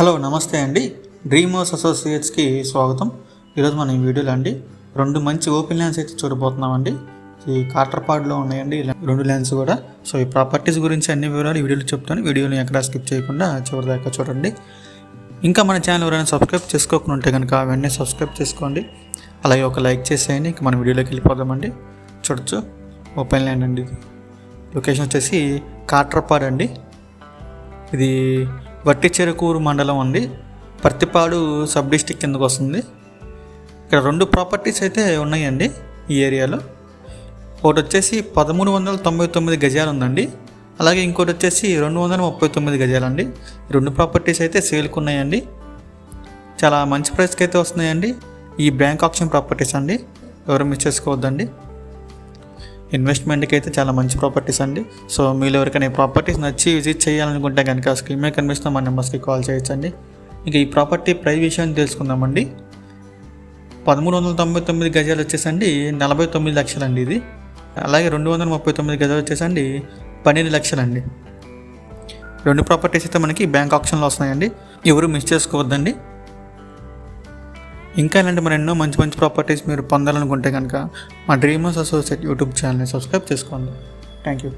Hello నమస్తే అండి. Dreamers అసోసియేట్స్కి స్వాగతం. ఈరోజు మనం ఈ వీడియోలో అండి రెండు మంచి ఓపెన్ ల్యాండ్స్ అయితే చూడబోతున్నామండి. ఈ కాటర్పాడ్లో ఉన్నాయండి రెండు ల్యాండ్స్ కూడా. సో ఈ ప్రాపర్టీస్ గురించి అన్ని వివరాలు ఈ వీడియోలో చెప్తాను. వీడియోని ఎక్కడ స్కిప్ చేయకుండా చివరి దాకా చూడండి. ఇంకా మన ఛానల్ ఎవరైనా సబ్స్క్రైబ్ చేసుకోకుండా ఉంటే కనుక వెంటనే సబ్స్క్రైబ్ చేసుకోండి. అలాగే ఒక లైక్ చేసేయండి. ఇంకా మన వీడియోలోకి వెళ్ళిపోదామండి. చూడొచ్చు. ఓపెన్ ల్యాండ్ అండి లొకేషన్ వచ్చేసి కాట్రపాడ్ అండి. ఇది వట్టి చెరుకూరు మండలం అండి. పర్తిపాడు సబ్ డిస్టిక్ కిందకు వస్తుంది. ఇక్కడ రెండు ప్రాపర్టీస్ అయితే ఉన్నాయండి ఈ ఏరియాలో. ఒకటి వచ్చేసి పదమూడు వందల తొంభై తొమ్మిది గజాలు ఉందండి. అలాగే ఇంకోటి వచ్చేసి రెండు వందల ముప్పై తొమ్మిది గజాలండి. రెండు ప్రాపర్టీస్ అయితే సేల్కి ఉన్నాయండి. చాలా మంచి ప్రైస్కి అయితే వస్తున్నాయండి. ఈ బ్యాంక్ ఆప్షన్ ప్రాపర్టీస్ అండి. ఎవరు మిస్ చేసుకోవద్దండి. ఇన్వెస్ట్మెంట్కి అయితే చాలా మంచి ప్రాపర్టీస్ అండి. సో మీరు ఎవరికైనా ఈ ప్రాపర్టీస్ నచ్చి విజిట్ చేయాలనుకుంటే కనుక స్క్రీన్ మీద కనిపిస్తున్న మా నెంబర్స్కి కాల్ చేయొచ్చండి. ఇక ఈ ప్రాపర్టీ ప్రైస్ విషయాన్ని తెలుసుకుందామండి. పదమూడు వందల తొంభై తొమ్మిది గజాలు వచ్చేసండి నలభై తొమ్మిది లక్షలండి ఇది. అలాగే రెండు వందల ముప్పై తొమ్మిది గజాలు వచ్చేసండి పన్నెండు లక్షలండి. రెండు ప్రాపర్టీస్ అయితే మనకి బ్యాంక్ ఆప్షన్లో వస్తున్నాయండి. ఎవరు మిస్ చేసుకోవద్దండి. ఇంకా ఇలాంటి మరి ఎన్నో మంచి మంచి ప్రాపర్టీస్ మీరు పొందాలనుకుంటే కనుక మా డ్రీమర్స్ అసోసియేట్ యూట్యూబ్ ఛానల్ని సబ్స్క్రైబ్ చేసుకోండి. Thank you